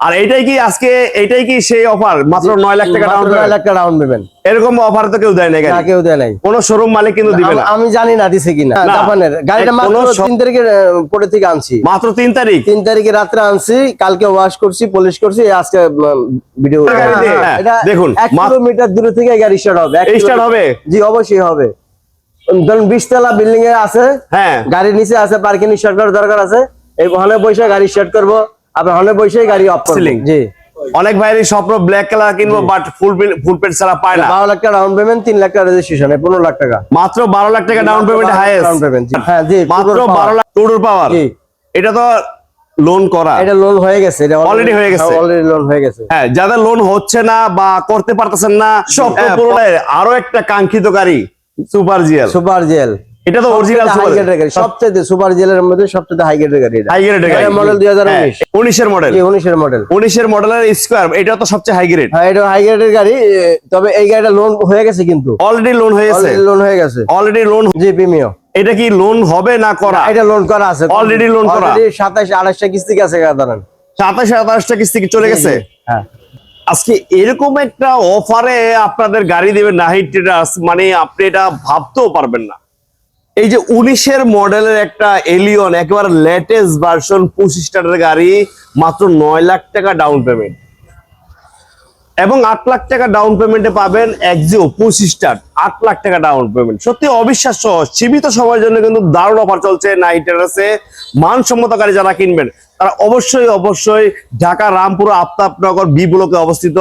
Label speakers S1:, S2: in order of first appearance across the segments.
S1: আর এইটাই কি আজকে এইটাই কি সেই অফার মাত্র নয় লাখ টাকা ডাউন
S2: নয় লাখ টাকা ডাউন পেমেন্ট
S1: এরকম অফার তো কেউ দেয় না
S2: কেউ দেয় নাই।
S1: কোন শোরুম মালিক কিন্তু দিবে না।
S2: আমি জানি না দিছে কিনা। জাপানের। গাড়িটা মাত্র তিন তারিখে পরে থেকে আনছি।
S1: মাত্র তিন তারিখ?
S2: তিন তারিখে রাত্রে আনছি কালকে ওয়াশ করছি পলিশ করছি আজকে ভিডিও
S1: গাড়ি হ্যাঁ, দেখুন,
S2: এক কিলোমিটার দূরে থেকে গাড়ি স্টার্ট হবে স্টার্ট
S1: হবে?
S2: জি অবশ্যই হবে। ধরুন বিশতলা বিল্ডিং এ আছে
S1: হ্যাঁ।
S2: গাড়ির নিচে আছে পার্কিং স্টার্ট করার দরকার আছে এই হলে বসে গাড়ি স্টার্ট করব। আপনার হলে বসে গাড়ি অফ জি।
S1: অনেক ভাইয়েরই স্বপ্ন ব্ল্যাক কালার কিনবো বাট ফুল ফুল পেট ছাড়া পায় না।
S2: বারো লাখ টাকা ডাউন পেমেন্ট তিন লাখ টাকা রেজিস্ট্রেশন পনেরো লাখ টাকা।
S1: মাত্র বারো লাখ টাকা down payment highest
S2: down payment হ্যাঁ জি
S1: মাত্র বারো লাখ পাওয়ার। এটা তো লোন করা।
S2: এটা লোন হয়ে গেছে এটা
S1: Already হয়ে গেছে।
S2: অলরেডি লোন হয়ে গেছে।
S1: হ্যাঁ যাদের লোন হচ্ছে না বা করতে পারতেছেন না সব
S2: হ্যাঁ,
S1: আরও একটা কাঙ্ক্ষিত গাড়ি সুপার জিএল
S2: সুপার জেল
S1: এটা তো অরিজিনাল
S2: গ্রেডের গাড়ি সবচেয়ে সুপার জেলের মধ্যে সবচেয়ে হাই গ্রেডের গাড়ি এটা।
S1: হাই গ্রেডের গাড়ি
S2: মডেল দুই হাজার উনিশ।
S1: মডেল
S2: জি উনিশের মডেল
S1: উনিশের মডেলের স্কোয়ার এটা তো সবচেয়ে হাই গ্রেড
S2: হ্যাঁ এটা হাই গ্রেডের গাড়ি তবে এই গাড়িটা লোন হয়ে গেছে কিন্তু।
S1: অলরেডি লোন হয়েছে
S2: লোন হয়ে গেছে।
S1: অলরেডি লোন
S2: জি প্রিমিয়
S1: এটা কি লোন হবে না করা?
S2: এটা লোন করা আছে
S1: Already loan করা।
S2: অলরেডি সাতাশ আঠাশটা কিস্তি গেছে ধরেন
S1: সাতাশ আঠাশটা কিস্তি চলে গেছে?
S2: হ্যাঁ।
S1: আজকে এরকম একটা অফারে আপনাদের গাড়ি দেবে নাহিদ মানে আপনি এটা ভাবতেও পারবেন না। এই যে উনিশের মডেলের একটা এলিয়ন একেবারে লেটেস্ট ভার্সন পঁচিশ টাকার গাড়ি, মাত্র নয় লাখ টাকা ডাউন পেমেন্ট এবং আট লাখ টাকা ডাউন পেমেন্টে পাবেন একজিও পঁচিশ স্টার, আট লাখ টাকা ডাউন পেমেন্ট সত্যি অবিশ্বাস্য, সীমিত সময়ের জন্য কিন্তু দারুণ অফার চলছে নাইট আছে মানসম্মত গাড়ি যারা কিনবেন, তারা অবশ্যই অবশ্যই ঢাকা, রামপুর, আফতাবনগর, বি ব্লকে অবস্থিত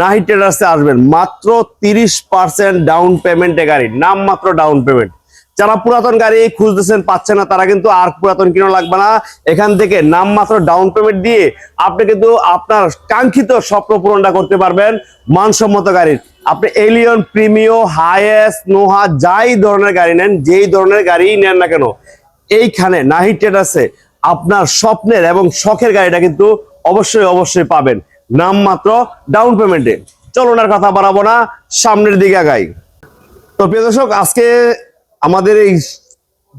S1: নাহিট ট্রেডার্সে আসবেন। মাত্র তিরিশ পার্সেন্ট ডাউন পেমেন্টে গাড়ি নাম মাত্র ডাউন পেমেন্ট যারা পুরাতন গাড়ি খুঁজতেছেন পাচ্ছেন না, তারা কিন্তু আর পুরাতন কিনো লাগবে না। এখান থেকে নামমাত্র ডাউন পেমেন্ট দিয়ে আপনি কিন্তু আপনার কাঙ্ক্ষিত স্বপ্ন পূরণটা করতে পারবেন মানসম্মত গাড়ির। আপনি এলিয়ন প্রিমিও হাইএস নোহা যাই ধরনের গাড়ি নেন, যেই ধরনের গাড়ি নেন না কেন, এইখানে নাহি ট্রেডার্সে আপনার স্বপ্নের এবং শখের গাড়িটা কিন্তু অবশ্যই অবশ্যই পাবেন, নামমাত্র ডাউন পেমেন্টে চলুন আর কথা বাড়াবো না, সামনের দিকে আগাই। তো প্রিয় দর্শক, আজকে আমাদের এই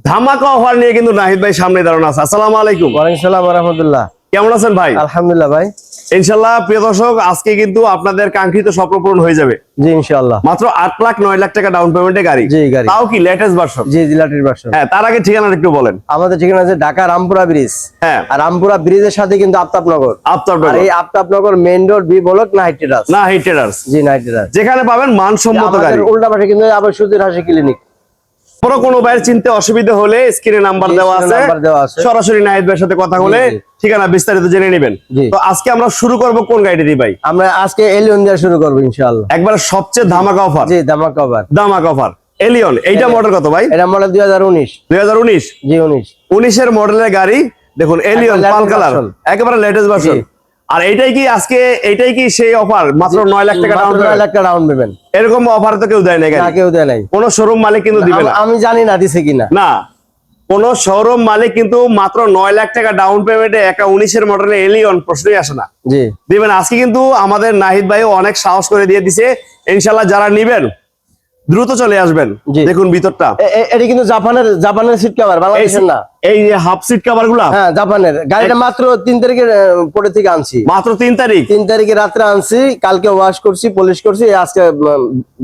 S1: ধামাকা অফার নিয়ে কিন্তু নাহিদ ভাই সামনে দাঁড়ানো আছে। আসসালামু আলাইকুম।
S2: ওয়ালাইকুম সালাম রহমতুল্লাহ।
S1: কেমন আছেন ভাই?
S2: আলহামদুলিল্লাহ ভাই।
S1: ইনশাল্লাহ প্রিয় দর্শক আজকে কিন্তু আপনাদের কাঙ্ক্ষিত স্বপ্ন পূরণ হয়ে যাবে।
S2: জি ইনশাআল্লাহ।
S1: মাত্র আট লাখ নয় লাখ টাকা ডাউন পেমেন্টে গাড়ি।
S2: জি, গাড়ি।
S1: তাও কি লেটেস্ট ভার্সন
S2: জি জিলাটির বাসন
S1: হ্যাঁ তার আগে ঠিকানা একটু বলেন।
S2: আমাদের ঠিকানা আছে ঢাকা রামপুরা ব্রিজ।
S1: হ্যাঁ।
S2: আর রামপুরা ব্রিজের সাথে কিন্তু আফতাবনগর।
S1: আফতার
S2: আর এই Aftabnagar main road B block Knight Traders
S1: না হিট ট্রেডার্স
S2: জি নাইট ট্রেডার্স
S1: যেখানে পাবেন মানসম্মত গাড়ি।
S2: উল্টা পাশে কিন্তু আবার সুধীর হাসি ক্লিনিক
S1: বড় কোনো ভাইয়ের চিনতে অসুবিধা হলে স্ক্রিনে নাম্বার দেওয়া আছে। সরাসরি নাহিদ ভাইয়ের সাথে কথা বলে। ঠিকানা বিস্তারিত জেনে নেবেন। তো আজকে আমরা শুরু করব কোন গাড়িটি দিয়ে ভাই?
S2: আমরা আজকে এলিয়ন দিয়ে শুরু করব ইনশাআল্লাহ।
S1: একবার সবচেয়ে ধামাকা অফার
S2: জি দামা কভার
S1: ধামাকা অফার এলিয়ন এইটা মডেল কত ভাই?
S2: এটা মডেল দুই হাজার উনিশ।
S1: দুই হাজার উনিশ?
S2: জি উনিশ।
S1: উনিশের মডেলের গাড়ি দেখুন এলিয়ন পাল কালার। একেবারে লেটেস্ট ভার্সন। আর এইটাই কি আজকে এইটাই কি সেই অফার মাত্র নয় লাখ টাকা ডাউন
S2: নয় লাখ টাকা ডাউন পেমেন্ট
S1: এরকম অফার তো কেউ দেয় না
S2: কেউ দেয় নাই।
S1: কোন শোরুম মালিক কিন্তু দিবে না।
S2: আমি জানি না দিছে কিনা।
S1: না কোন শোরুম মালিক কিন্তু মাত্র নয় লাখ টাকা ডাউন পেমেন্টে একটা উনিশের মডেলের এলিয়ন প্রশ্নই আসে না।
S2: জি।
S1: দিবেন আজকে কিন্তু আমাদের নাহিদ ভাই অনেক সাহস করে দিয়ে দিছে। ইনশাল্লাহ যারা নিবেন দ্রুত চলে আসবেন। দেখুন ভিতরটা।
S2: এটা কিন্তু জাপানের জাপানের সিট কভার বাংলাদেশের না।
S1: এই যে হাফ সিট কভারগুলা?
S2: হ্যাঁ জাপানের। গাড়িটা মাত্র তিন তারিখে পরে থেকে আনছি।
S1: মাত্র তিন তারিখ?
S2: তিন তারিখে রাত্রে আনছি কালকে ওয়াশ করছি পলিশ করছি আজকে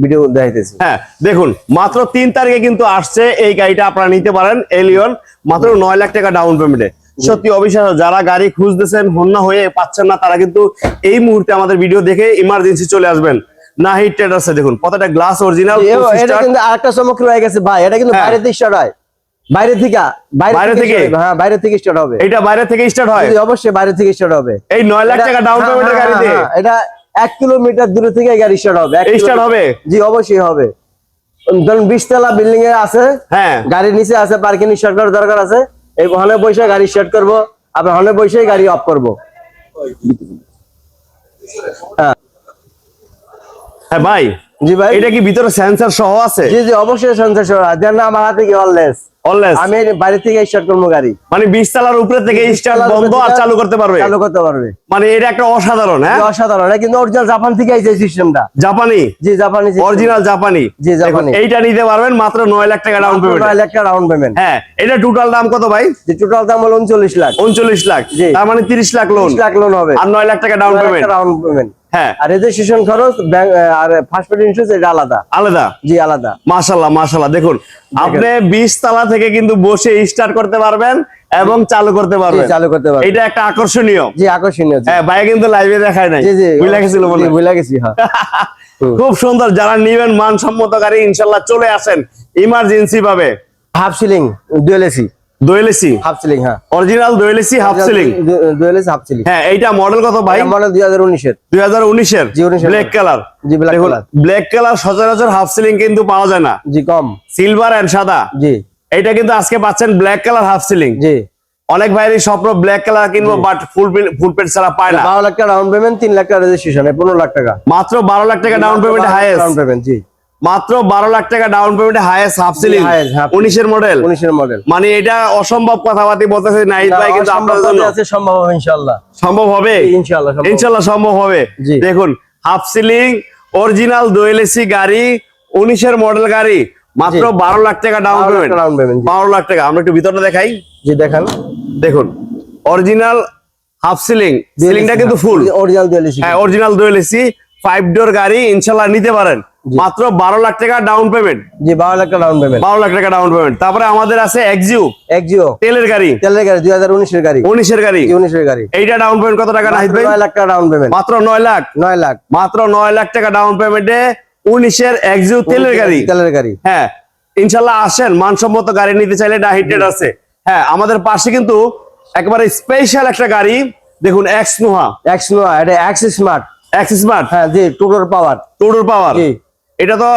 S2: ভিডিও দেখাইতেছি।
S1: হ্যাঁ দেখুন মাত্র তিন তারিখে কিন্তু আসছে এই গাড়িটা আপনারা নিতে পারেন এলিয়ন মাত্র নয় লাখ টাকা ডাউন পেমেন্টে সত্যি অবিশ্বাস যারা গাড়ি খুঁজতেছেন হন্যা হয়ে পাচ্ছেন না তারা কিন্তু এই মুহূর্তে আমাদের ভিডিও দেখে ইমার্জেন্সি চলে আসবেন। নাহিদ ট্রেডার্সে দেখুন প্রত্যেকটা গ্লাস অরিজিনাল
S2: এটা কিন্তু আরেকটা চমক রয়ে গেছে ভাই এটা কিন্তু
S1: হ্যাঁ।
S2: বাইরে থেকে স্টার্ট হয়। বাইরে থেকে
S1: বাইরে থেকে?
S2: হ্যাঁ বাইরে থেকে স্টার্ট হবে।
S1: এটা বাইরে থেকে স্টার্ট হয়?
S2: অবশ্যই বাইরে থেকে স্টার্ট হবে।
S1: এই নয় লাখ টাকা ডাউন
S2: হ্যাঁ,
S1: পেমেন্টের
S2: হ্যাঁ,
S1: গাড়িতে?
S2: এটা এক কিলোমিটার দূরে থেকে গাড়ি স্টার্ট হবে। কিলোমিটার-
S1: হবে?
S2: জি অবশ্যই হবে। ধরুন বিশতলা বিল্ডিং এ আছে।
S1: হ্যাঁ।
S2: গাড়ির নিচে আছে পার্কিং স্টার্ট করার দরকার আছে। এই হলে বসে গাড়ি স্টার্ট করব। আবার হলে বসে গাড়ি অফ করব। হ্যাঁ।
S1: হ্যাঁ ভাই
S2: জি ভাই।
S1: এটা কি ভিতরে সেন্সর সহ আছে?
S2: জি জি অবশ্যই সেন্সার দেন না আমার হাতে কি অললেস
S1: অলওয়েজ
S2: আমি বাইরে থেকে স্টার্ট করব গাড়ি।
S1: মানে বিশ তালার উপরে থেকে স্টার্ট বন্ধ আর চালু করতে পারবে?
S2: চালু করতে পারবে।
S1: মানে এটা একটা অসাধারণ হ্যাঁ?
S2: অসাধারণ। এটা কিন্তু অরিজিনাল জাপান থেকে আইছে সিস্টেমটা
S1: জাপানি?
S2: জি জাপানি
S1: অরিজিনাল জাপানি
S2: জি, জাপানি।
S1: এইটা নিতে পারবেন মাত্র নয় লাখ টাকা ডাউন পেমেন্ট
S2: নয় লাখ টাকা ডাউন পেমেন্ট
S1: হ্যাঁ এটা টোটাল দাম কত ভাই?
S2: যে টোটাল দাম হলো উনচল্লিশ লাখ।
S1: উনচল্লিশ লাখ।
S2: জি।
S1: তার মানে তিরিশ লাখ লোন
S2: তিরিশ লাখ লোন হবে।
S1: আর নয় লাখ টাকা ডাউন পেমেন্ট
S2: ডাউন পেমেন্ট
S1: হ্যাঁ।
S2: আর রেজিস্ট্রেশন খরচ আর ফার্স্ট পেড ইন্স্যুরেন্স এটা আলাদা।
S1: আলাদা?
S2: জি আলাদা।
S1: মাশাল্লাহ মাশাল্লাহ দেখুন আপনি তালা থেকে কিন্তু বসে স্টার্ট করতে পারবেন এবং চালু করতে পারবেন।
S2: চালু করতে পারবে
S1: এটা একটা আকর্ষণীয়।
S2: জি আকর্ষণীয়
S1: হ্যাঁ ভাই কিন্তু লাইভে দেখায় নাই।
S2: জি জি।
S1: বুঝলা গেছিল বলে।
S2: বুঝলা গেছি হ্যাঁ।
S1: খুব সুন্দর। যারা নিবেন মানসম্মত গাড়ি ইনশাল্লাহ চলে আসেন। ইমার্জেন্সি ভাবে।
S2: Half ceiling dual AC
S1: dual AC
S2: half ceiling হ্যাঁ।
S1: Original dual AC half ceiling?
S2: Dual half ceiling.
S1: হ্যাঁ এইটা মডেল কত ভাই?
S2: মডেল দুই হাজার উনিশের।
S1: দুই হাজার উনিশের?
S2: জি, 19 এর
S1: ব্ল্যাক কালার
S2: জি ব্ল্যাক কালার
S1: ব্ল্যাক কালার সচরাচর হাফ সিলিং কিন্তু পাওয়া যায় না।
S2: জি কম।
S1: সিলভার এন্ড সাদা।
S2: জি।
S1: এটা কিন্তু আজকে পাচ্ছেন ব্ল্যাক কালার হাফ সিলিং।
S2: জি।
S1: অনেক ভাইয়েরই স্বপ্ন ব্ল্যাক কালার কিনবো বাট ফুল ফুল পেট ছাড়া পায় না।
S2: বারো লাখ টাকা ডাউন পেমেন্ট তিন লাখ টাকা রেজিস্ট্রেশন পনেরো লাখ টাকা।
S1: মাত্র বারো লাখ টাকা down payment highest
S2: down payment জি।
S1: মাত্র বারো লাখ টাকা down payment highest half ceiling উনিশের মডেল
S2: উনিশের মডেল
S1: মানে এটা অসম্ভব কথাবার্তি বলতেছে নাইট ভাই কিন্তু আপনাদের জন্য।
S2: সম্ভব হবে ইনশাল্লাহ
S1: সম্ভব হবে?
S2: ইনশাল্লাহ
S1: ইনশাল্লাহ সম্ভব হবে। দেখুন হাফ সিলিং অরিজিনাল দোয়েলেসি গাড়ি উনিশের মডেল গাড়ি মাত্র বারো লাখ টাকা ডাউন
S2: 12 লাখ
S1: পেমেন্ট
S2: payment, জি।
S1: বারো লাখ টাকা। আমরা একটু ভিতরটা দেখাই।
S2: জি দেখান।
S1: দেখুন অরিজিনাল হাফ সিলিং সিলিংটা কিন্তু ফুল
S2: অরিজিনাল ডুয়েল এসি
S1: হ্যাঁ original dual AC five door গাড়ি ইনশাল্লাহ নিতে পারেন। মাত্র বারো লাখ টাকা ডাউন পেমেন্ট
S2: জি বারো লাখ টাকা ডাউন পেমেন্ট
S1: বারো লাখ টাকা ডাউন পেমেন্ট তারপরে আমাদের আছে এক্সিউ
S2: এক্সিও
S1: তেলের গাড়ি।
S2: তেলের গাড়ি দুই হাজার উনিশের গাড়ি।
S1: উনিশের গাড়ি।
S2: উনিশের গাড়ি।
S1: এইটা ডাউন পেমেন্ট কত টাকা নাহিদ ভাই?
S2: নয় লাখ টাকা ডাউন পেমেন্ট
S1: মাত্র নয় লাখ।
S2: নয় লাখ।
S1: মাত্র নয় লাখ টাকা ডাউন পেমেন্টে উনিশের এক্সিউ তেলের গাড়ি।
S2: তেলের গাড়ি।
S1: হ্যাঁ ইনশাল্লাহ আসেন। মানসম্মত গাড়ি নিতে চাইলে ডাহিটেড আছে। হ্যাঁ আমাদের পাশে কিন্তু একেবারে স্পেশাল একটা গাড়ি। দেখুন এক্স নোহা
S2: এক্স নোয়া এটা এক্স স্মার্ট
S1: এক্স স্মার্ট
S2: হ্যাঁ জি টুটোর পাওয়ার
S1: টোটোর পাওয়ার
S2: জি।
S1: এটা তো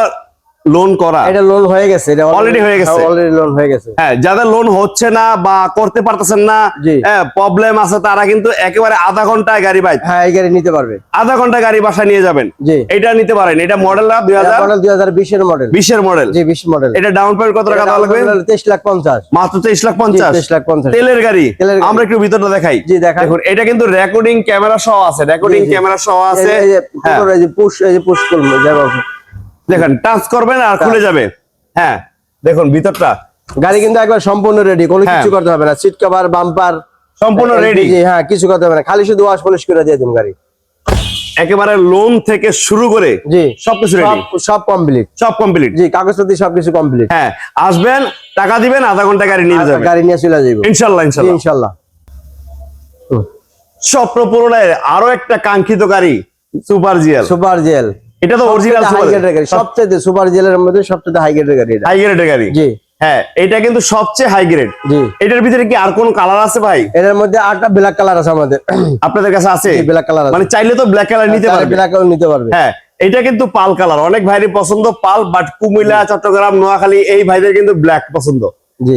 S1: লোন করা।
S2: এটা লোন হয়ে গেছে এটা
S1: Already হয়ে গেছে।
S2: অলরেডি লোন হয়ে গেছে।
S1: হ্যাঁ যাদের লোন হচ্ছে না বা করতে পারতেছেন না হ্যাঁ প্রবলেম আছে তারা কিন্তু একেবারে আধা ঘন্টায় গাড়ি পাই
S2: হ্যাঁ এই গাড়ি নিতে পারবে।
S1: আধা ঘণ্টা গাড়ি বাসায় নিয়ে যাবেন।
S2: জি।
S1: এটা নিতে পারেন। এটা মডেল দুই হাজার?
S2: মডেল দুই হাজার বিশের মডেল
S1: বিশের মডেল
S2: জি বিশ মডেল
S1: এটা ডাউন পেমেন্ট কত টাকা দেওয়া লাগবে?
S2: তেইশ লাখ পঞ্চাশ।
S1: মাত্র তেইশ লাখ পঞ্চাশ।
S2: তেইশ লাখ পঞ্চাশ।
S1: তেলের গাড়ি। আমরা একটু ভিতরটা দেখাই।
S2: জি, দেখান।
S1: দেখুন এটা কিন্তু রেকর্ডিং ক্যামেরা সহ আছে। রেকর্ডিং। ক্যামেরা সহ আছে। হ্যাঁ,
S2: পুশ এই যে পুশ করব যাব
S1: দেখেন টাচ করবেন আর খুলে যাবে। হ্যাঁ দেখুন ভিতরটা।
S2: গাড়ি কিন্তু একবার সম্পূর্ণ রেডি কোনো
S1: হ্যাঁ।
S2: কিছু করতে হবে না। সিট কভার বাম্পার
S1: সম্পূর্ণ রেডি
S2: হ্যাঁ কিছু করতে হবে না। খালি শুধু ওয়াশ পলিশ করে দিয়ে দিন গাড়ি।
S1: একেবারে লোন থেকে শুরু করে
S2: জি।
S1: সবকিছু রেডি
S2: সব কমপ্লিট
S1: সব কমপ্লিট
S2: জি কাগজপত্র সবকিছু কমপ্লিট
S1: হ্যাঁ আসবেন টাকা দিবেন আধা ঘণ্টা গাড়ি নিয়ে যাবেন।
S2: গাড়ি নিয়ে চলে যাব
S1: ইনশাল্লাহ
S2: জি
S1: ইনশাল্লাহ।
S2: ইনশাল্লাহ।
S1: স্বপ্ন পূরণের আরও একটা কাঙ্ক্ষিত গাড়ি সুপার জিএল।
S2: সুপার জেল
S1: এটা তো অরিজিনাল
S2: গ্রেডের গাড়ি সবচেয়ে সুপার জেলের মধ্যে সবচেয়ে হাই গ্রেডের গাড়ি
S1: হাই গ্রেডের গাড়ি।
S2: জি।
S1: হ্যাঁ এটা কিন্তু সবচেয়ে হাই গ্রেড এটার ভিতরে কি আর কোন কালার আছে ভাই?
S2: এটার মধ্যে আটটা ব্ল্যাক কালার আছে আমাদের।
S1: আপনাদের কাছে আছে?
S2: ব্ল্যাক কালার
S1: মানে চাইলে তো ব্ল্যাক কালার নিতে পারবে।
S2: ব্ল্যাক কালার নিতে পারবে।
S1: হ্যাঁ এটা কিন্তু পাল কালার অনেক ভাইয়েরই পছন্দ পাল বাট কুমিল্লা চট্টগ্রাম নোয়াখালী এই ভাইদের কিন্তু ব্ল্যাক পছন্দ।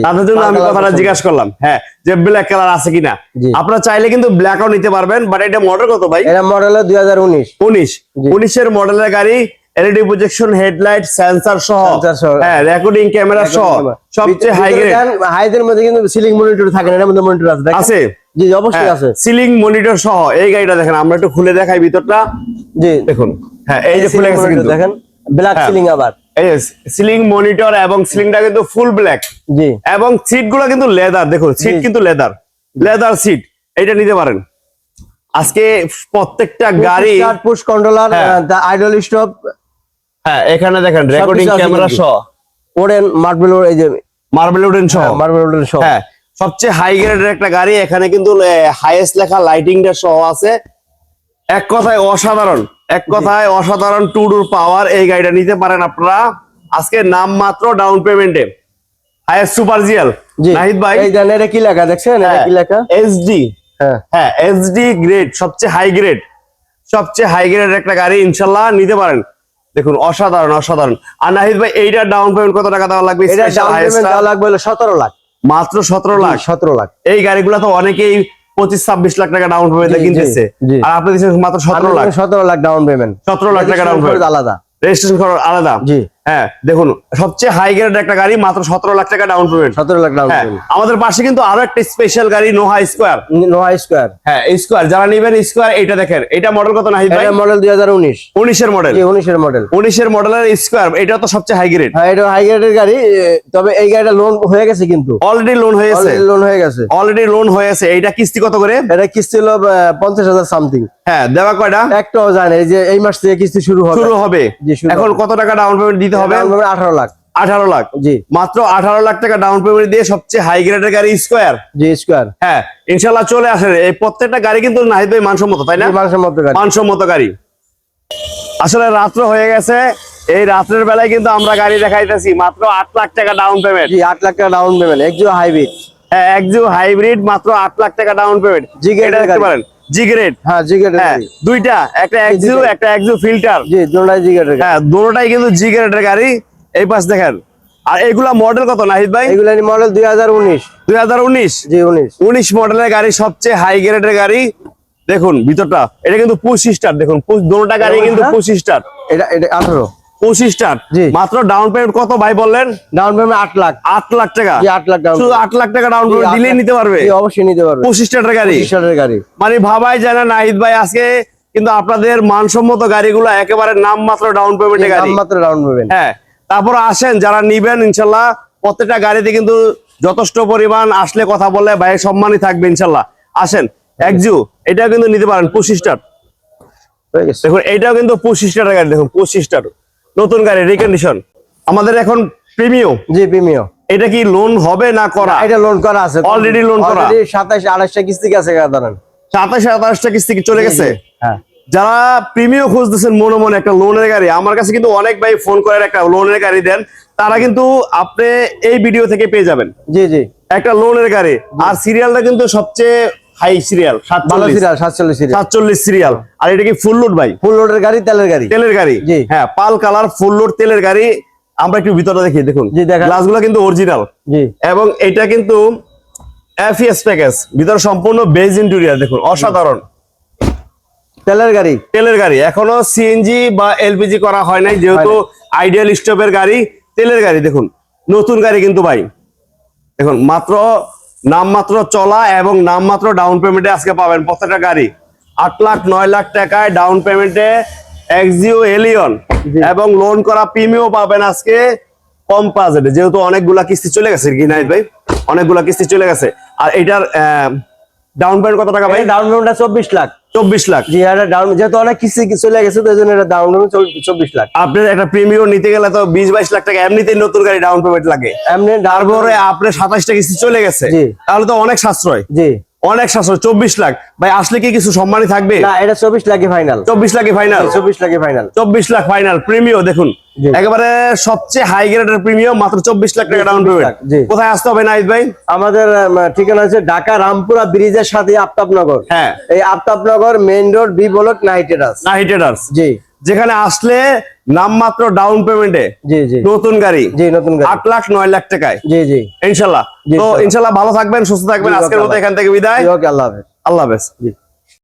S1: তাদের জন্য আমি কথাটা জিজ্ঞাসা করলাম হ্যাঁ যে ব্ল্যাক কালার আছে কিনা। আপনারা চাইলে কিন্তু ব্ল্যাকও নিতে পারবেন বাট এটা মডেল কত ভাই?
S2: এটা মডেল দুই হাজার উনিশ।
S1: উনিশ। উনিশের মডেলের গাড়ি এলইডি প্রজেকশন হেডলাইট সেন্সর সহ। হ্যাঁ রেকর্ডিং ক্যামেরা সহ। সবচেয়ে হাই গ্রেড
S2: হাইদের মধ্যে কিন্তু সিলিং মনিটর থাকে না এর মধ্যে মনিটর আছে?
S1: আছে।
S2: জি অবশ্যই আছে।
S1: সিলিং মনিটর সহ। এই গাড়িটা দেখেন আমরা একটু খুলে দেখাই ভিতরটা।
S2: জি।
S1: দেখুন। হ্যাঁ এই যে খুলে গেছে কিন্তু।
S2: দেখেন ব্ল্যাক
S1: হ্যাঁ।
S2: সিলিং আবার।
S1: সিলিং মনিটর এবং সিলিংটা কিন্তু ফুল ব্ল্যাক
S2: জি।
S1: এবং সিটগুলো কিন্তু লেদার দেখুন সিট কিন্তু লেদার লেদার সিট এটা নিতে পারেন। আজকে প্রত্যেকটা গাড়ি
S2: পুশ কন্ট্রোলার
S1: হ্যাঁ।
S2: দা আইডল স্টপ
S1: হ্যাঁ এখানে দেখেন রেকর্ডিং ক্যামেরা। সহ।
S2: মার্বেল এই যে
S1: মার্বেল উডেন সহ।
S2: মার্বেল ওডেন
S1: হ্যাঁ সবচেয়ে হাই গ্রেডের একটা গাড়ি এখানে কিন্তু হাইয়েস্ট লেখা লাইটিংটা সহ আছে। এক কথায় অসাধারণ। এক কথায় অসাধারণ টু ডোর পাওয়ার এই গাড়িটা নিতে পারেন আপনারা। আজকে নাম মাত্র ডাউন পেমেন্টে হাইয়েস্ট সুপার জিএল। নাহিদ ভাই?
S2: এই এটা কি লেখা? দেখছেন? এটা কি লেখা?
S1: এসডি
S2: হ্যাঁ।
S1: হ্যাঁ এসডি গ্রেড সবচেয়ে হাই গ্রেড সবচেয়ে হাই গ্রেডের একটা গাড়ি ইনশাল্লাহ নিতে পারেন। দেখুন অসাধারণ অসাধারণ। আর নাহিদ ভাই এইটার ডাউন পেমেন্ট কত টাকা দেওয়া লাগবে?
S2: দেওয়া লাগবে হলো সতেরো লাখ।
S1: মাত্র সতেরো লাখ।
S2: সতেরো লাখ।
S1: এই গাড়িগুলো তো অনেকেই পঁচিশ ছাব্বিশ লাখ টাকা ডাউন পেমেন্ট কিনতেছে। আর আপনি মাত্র সতেরো লাখ।
S2: সতেরো লাখ ডাউন পেমেন্ট
S1: সতেরো লাখ টাকা ডাউন পেমেন্ট
S2: আলাদা।
S1: রেজিস্ট্রেশন খরচ আলাদা।
S2: জি।
S1: হ্যাঁ দেখুন সবচেয়ে হাই গ্রেড একটা গাড়ি মাত্র সতেরো লাখ টাকা ডাউন পেমেন্ট
S2: সতেরো লাখ ডাউন
S1: হ্যাঁ আমাদের পাশে কিন্তু আরও একটা স্পেশাল গাড়ি নোহা স্কোয়ার
S2: নোয়া স্কোয়ার
S1: হ্যাঁ স্কোয়ার যারা নিবেন স্কোয়ার এটা দেখেন এটা মডেল কত
S2: এটা মডেল দুই হাজার উনিশ।
S1: উনিশের মডেল
S2: উনিশের মডেল
S1: উনিশের মডেলের স্কোয়ার এটা তো সবচেয়ে হাই গ্রেড
S2: হ্যাঁ এটা হাই গ্রেডের গাড়ি তবে এই গাড়িটা লোন হয়ে গেছে কিন্তু।
S1: অলরেডি লোন হয়েছে
S2: লোন হয়ে গেছে।
S1: অলরেডি লোন হয়েছে এইটা কিস্তি কত করে?
S2: এটা কিস্তি হলো পঞ্চাশ হাজার সামথিং
S1: হ্যাঁ দেওয়া কয়টা?
S2: একটাও যায় যে এই মাস থেকে কিস্তি শুরু হবে।
S1: শুরু হবে। এখন কত টাকা ডাউন পেমেন্ট দিতে হবে?
S2: আঠারো লাখ।
S1: আঠারো লাখ।
S2: জি।
S1: মাত্র আঠারো লাখ টাকা ডাউন পেমেন্ট দিয়ে সবচেয়ে হাই গ্রেডের গাড়ি স্কোয়ার
S2: জি স্কোয়ার
S1: হ্যাঁ ইনশাল্লাহ চলে আসেন এই প্রত্যেকটা গাড়ি কিন্তু নাহিদ ভাই মানসম্মত তাই না?
S2: মানুষের মতো গাড়ি।
S1: মানসম্মত গাড়ি। আসলে রাত্র হয়ে গেছে। এই রাত্রের বেলায় কিন্তু আমরা গাড়ি দেখাইতেছি। মাত্র আট লাখ টাকা ডাউন পেমেন্ট
S2: জি আট লাখ টাকা ডাউন পেমেন্ট একজো হাইব্রিড
S1: হ্যাঁ একজু হাইব্রিড মাত্র আট লাখ টাকা ডাউন পেমেন্ট
S2: জি
S1: এটা দেখতে। পারেন। জি গ্রেড
S2: জি গ্রেড
S1: দুইটা একটা একটা ফিল্টার
S2: জি
S1: হ্যাঁ, কিন্তু জি গ্রেডের গাড়ি। দেখেন। আর এগুলা মডেল কত
S2: এগুলা মডেল
S1: 2019 2019
S2: জি 19
S1: 19 মডেলের গাড়ি সবচেয়ে হাই গাড়ি। দেখুন ভিতরটা। এটা কিন্তু 25 স্টার দেখুন। দুটা গাড়ি কিন্তু 25 স্টার
S2: এটা এটা
S1: 18
S2: পঁচিশটার
S1: মাত্র ডাউন পেমেন্ট কত ভাই বললেন?
S2: ডাউন পেমেন্ট আট লাখ।
S1: আট লাখ টাকা।
S2: আট লাখ টাকা
S1: শুধু আট লাখ টাকা ডাউন পেমেন্ট দিলেই নিতে পারবে?
S2: অবশ্যই নিতে পারবে।
S1: পঁচিশটার গাড়ি?
S2: গাড়ি।
S1: মানে ভাবাই যায় না নাহিদ ভাই আজকে কিন্তু আপনাদের মানসম্মত গাড়িগুলো একেবারে নাম মাত্র ডাউন পেমেন্টে গাড়ি।
S2: মাত্র ডাউন পেমেন্ট
S1: হ্যাঁ তারপর আসেন যারা নিবেন ইনশাল্লাহ প্রত্যেকটা গাড়িতে কিন্তু যথেষ্ট পরিমাণ আসলে কথা বলে ভাইয়ের সম্মানই থাকবে ইনশাল্লাহ। আসেন একজু এটা কিন্তু নিতে পারেন
S2: পঁচিশটার
S1: দেখুন এটাও কিন্তু পঁচিশটার গাড়ি দেখুন পঁচিশটার নতুন গাড়ি রিকন্ডিশন আমাদের এখন প্রিমিয়াম
S2: জি প্রিমিয়াম
S1: এটা কি লোন হবে না করা?
S2: এটা লোন করা আছে।
S1: Already loan করা।
S2: অলরেডি সাতাশ আঠাশটা কিস্তি আছে ধরেন।
S1: সাতাশ আঠাশটা কিস্তি কি চলে গেছে?
S2: হ্যাঁ।
S1: যারা প্রিমিয়াম খুঁজতেছেন মনে মনে একটা লোনের গাড়ি আমার কাছে কিন্তু অনেক ভাই ফোন করে একটা লোনের গাড়ি দেন তারা কিন্তু আপনি এই ভিডিও থেকে পেয়ে যাবেন।
S2: জি জি।
S1: একটা লোনের গাড়ি। আর সিরিয়ালটা কিন্তু সবচেয়ে হাই সিরিয়াল
S2: ভালো সিরিয়াল সাতচল্লিশ সিরিয়াল।
S1: সাতচল্লিশ সিরিয়াল। আর এটা কি ফুল লোড ভাই?
S2: ফুল লোডের গাড়ি তেলের গাড়ি।
S1: তেলের গাড়ি? হ্যাঁ পাল কালার ফুল লোড তেলের গাড়ি। আমরা একটু ভিতরটা দেখি দেখুন। গ্লাসগুলো কিন্তু অরিজিনাল এবং এটা কিন্তু এফএস প্যাকেজ ভিতরে সম্পূর্ণ বেজ ইন্টেরিয়ার দেখুন অসাধারণ।
S2: তেলের গাড়ি।
S1: তেলের গাড়ি। এখনও সিএনজি বা এলপিজি করা হয় নাই যেহেতু আইডিয়াল স্টপের গাড়ি তেলের গাড়ি দেখুন। নতুন গাড়ি কিন্তু ভাই। দেখুন মাত্র নামমাত্র চলা এবং নামমাত্র ডাউন পেমেন্টে আজকে পাবেন। প্রত্যেকটা গাড়ি। আট লাখ নয় লাখ টাকায় ডাউন পেমেন্টে এক্সিও এলিয়ন এবং লোন করা প্রিমিও পাবেন আজকে কম বাজেটে যেহেতু অনেকগুলা কিস্তি চলে গেছে কি নাই ভাই? অনেকগুলা কিস্তি চলে গেছে। আর এটার ডাউন পেমেন্ট কত টাকা ভাই?
S2: ডাউন পেমেন্টটা চব্বিশ লাখ।
S1: চব্বিশ লাখ।
S2: জি এটা ডাউন যেহেতু অনেক কিস্তি চলে গেছে তো জন্য এটা ডাউন পেমেন্ট চব্বিশ লাখ।
S1: আপনার একটা প্রিমিয়াম নিতে গেলে তো বিশ বাইশ লাখ টাকা এমনিতেই নতুন গাড়ি ডাউন পেমেন্ট লাগে।
S2: এমনি
S1: তারপরে আপনার সাতাশটা কিস্তি চলে গেছে। তাহলে তো অনেক সাশ্রয়।
S2: জি।
S1: অনেক সাশ্রয় চব্বিশ লাখ। ভাই আসলে কি কিছু সম্মানই থাকবে?
S2: না এটা চব্বিশ লাখে ফাইনাল
S1: চব্বিশ লাখে ফাইনাল
S2: চব্বিশ লাখে ফাইনাল
S1: চব্বিশ লাখ ফাইনাল প্রিমিয়াম দেখুন। একেবারে সবচেয়ে হাই গ্রেডের প্রিমিয়াম মাত্র চব্বিশ লাখ টাকা ডাউন
S2: 24
S1: পেমেন্ট কোথায় আসতে হবে নাহিদ ভাই?
S2: আমাদের ঠিকানা হচ্ছে ঢাকা রামপুরা ব্রিজের সাথে আফতাবনগর।
S1: হ্যাঁ।
S2: এই Aftabnagar main road B block নাইটেরাস
S1: নাহি ট্রেডার্স
S2: জি।
S1: যেখানে আসলে নামমাত্র ডাউন পেমেন্টে
S2: জি জি।
S1: নতুন গাড়ি।
S2: জি নতুন
S1: আট লাখ নয় লাখ টাকায়।
S2: জি জি।
S1: ইনশাল্লাহ। তো
S2: ইনশাল্লাহ।
S1: ভালো থাকবেন সুস্থ থাকবেন। আজকের মতো এখান থেকে বিদায়।
S2: আল্লাহ হাফেজ।
S1: আল্লাহ হাফেজ।
S2: জি।